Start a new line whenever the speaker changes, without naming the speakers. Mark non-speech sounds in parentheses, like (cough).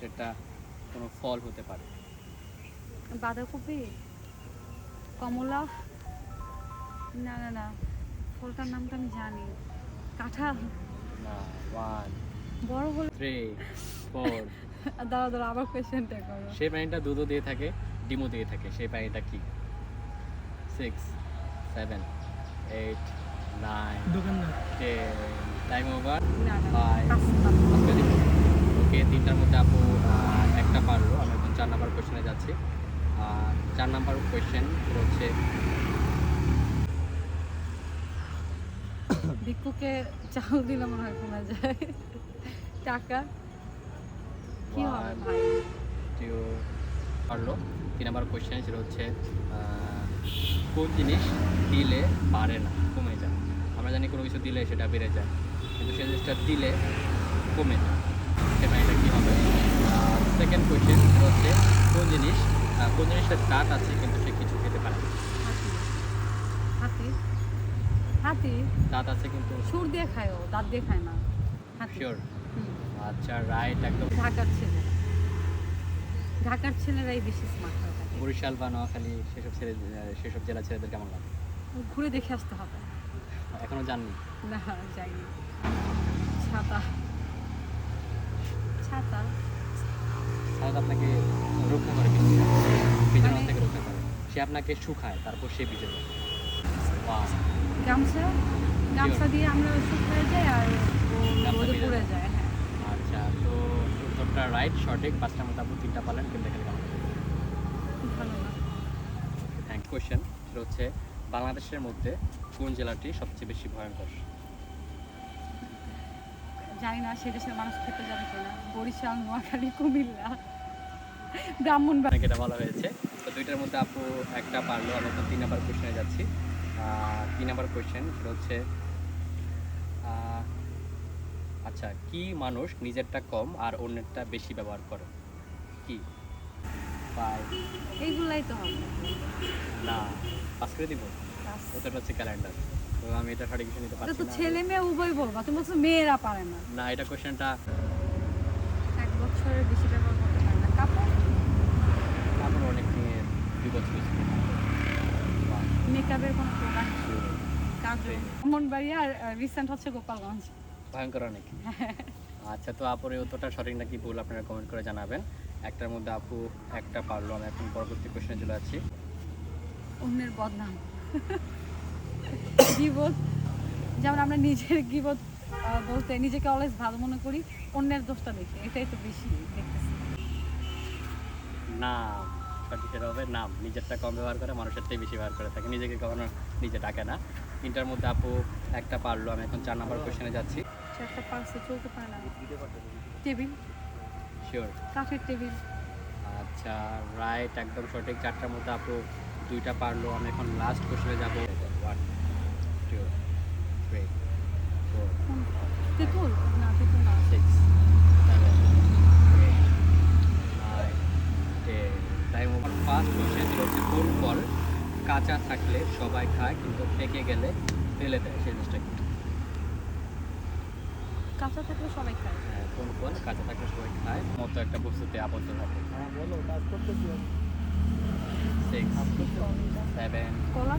সেটা কোনো ফল হতে পারে।
বাঁধাকপি? কমলা? না না না ফলটার নামটা আমি জানি। কাঁঠাল?
না ওয়ান
বড় হলে
থ্রি ফোর (laughs)
দাঁড়া দাঁড়া আবার কোয়েশ্চেনটা করো।
সেই প্রাণীটা দুধও দিয়ে থাকে ডিমও দিয়ে থাকে সেই প্রাণীটা কি? সিক্স সেভেন এইট নাইন
দোকানদার
টেন টাইম ওভার
না না
Bye.
পাঁচটা।
ওকে তিনটার মধ্যে আপু আহ, একটা পারল আমি এখন চার নাম্বার কোয়েশ্চেনে যাচ্ছি আহ, চার নাম্বার কোয়েশ্চেন হচ্ছে
ভিক্ষুকে চাল দিলে মনে হয় কমে যায়। টাকা? কি
One.
ভাই?
পারল। তিন নাম্বার কোয়েশ্চেন সেটা হচ্ছে কোন জিনিস দিলে পারে না কমে যায়? আমরা জানি কোনো কিছু দিলে সেটা বেড়ে যায় কিন্তু সেই জিনিসটা দিলে কমে যায়। সেটা এটা কী হবে? সেকেন্ড কোয়েশ্চেন সেটা হচ্ছে কোন জিনিস কোন জিনিসটার দাঁত আছে কিন্তু সে কিছু খেতে পারে না।
হাতি। হাতি।
দাঁত আছে কিন্তু
সুর দিয়ে খায় ও দাঁত দিয়ে খায় না। হাতি।
শিওর
হুম।
আচ্ছা রাইট একদম।
ঢাকার ছেলে। ঢাকার ছেলেরাই বেশি স্মার্ট হয়ে থাকে
বরিশাল বা নোয়াখালী সেসব ছেলে সেসব জেলা ছেলেদের কেমন লাগে?
ঘুরে দেখে আসতে হবে।
এখনও জাননি
না যাইনি। ছাতা।
তাহলে আপনাকে রক্ষা করে
মানে-
থেকে রক্ষা করে। সে আপনাকে শুকায় তারপর সে Wow,
গামছা? গামছা দিয়ে আমরা শুকিয়ে যাই আর রোদে
ভিজে যায়।
হ্যাঁ।
আচ্ছা তো উত্তরটা রাইট সঠিক পাঁচটার মধ্যে আপনি তিনটা পালেন কিন্তু এখানে কেমন? থ্যাংক কোয়েশ্চেন সেটা হচ্ছে বাংলাদেশের মধ্যে কোন জেলাটি সবচেয়ে বেশি ভয়ঙ্কর?
জানি না সে দেশের মানুষ খেতে যাবে কিনা। বরিশাল নোয়াখালী কুমিল্লা। ব্রাহ্মণবাড়ি
অনেক এটা বলা হয়েছে। তো দুইটার মধ্যে আপু একটা পারল আমি এখন তিন নাম্বার কোয়েশ্চেনে যাচ্ছি। তিন নাম্বার কোয়েশ্চেন সেটা হচ্ছে আচ্ছা কি মানুষ নিজেরটা কম আর অন্যেরটা বেশি ব্যবহার করে? কি?
এইগুলাই তো হবে।
না পাস করে দিব? ওটা হচ্ছে ক্যালেন্ডার তো আমি এটা সঠিক কিছু নিতে পারছি
তো ছেলে মেয়ে উভয় বলবা তুমি বলছো মেয়েরা পারে না।
না এটা কোয়েশ্চেনটা
এক বছরের বেশি ব্যবহার করতে পারে না কাপড়
আমার অনেক নিয়ে দুই বছর use করি। One,
মেকআপের কোনো প্রোডাক্ট কাজল
three.
আর রিসেন্ট হচ্ছে গোপালগঞ্জ।
ভয়ঙ্কর অনেক। (laughs) আচ্ছা তো আপুর উত্তরটা সঠিক নাকি ভুল? আপনারা কমেন্ট করে জানাবেন। একটার মধ্যে আপু একটা পারল। আমি এখন পরবর্তী কোশ্চেনে চলে যাচ্ছি।
অন্যের বদনাম। গিবত। যেমন আমরা নিজের গিবত বলতে নিজেকে অলওয়েজ ভালো মনে করি অন্যের দোষটা দেখি। এটাই তো বেশি দেখতেছি।
নাম এটা হবে নাম নিজেরটা কম ব্যবহার করে মানুষেরটাই বেশি ব্যবহার করে থাকে। নিজেকে কখনো নিজে ডাকে না। তিনটার মধ্যে আপু একটা পারল আমি এখন চার নাম্বার কোশ্চেনে যাচ্ছি।
চারটা পার্সে চলতে পারে না। টেবিল?
শিওর
কাঠের টেবিল।
আচ্ছা রাইট একদম সঠিক। চারটার মধ্যে আপু দুইটা পারল আমি এখন লাস্ট কোশ্চেনে যাব। ওয়ান টু থ্রি ফোর
তেঁতুল
হচ্ছে কোন ফল কাঁচা থাকলে সবাই খায় কিন্তু পেকে গেলে ফেলে দেয় সেই জিনিসটা।
কাঁচা থাকলে সবাই খায়?
হ্যাঁ, কোন ফল কাঁচা থাকলে সবাই খায়। মতো একটা বস্তুতে আবদ্ধ থাকে।
হ্যাঁ বলো কাজ করতে কি
সিক্স সেভেন
কলা?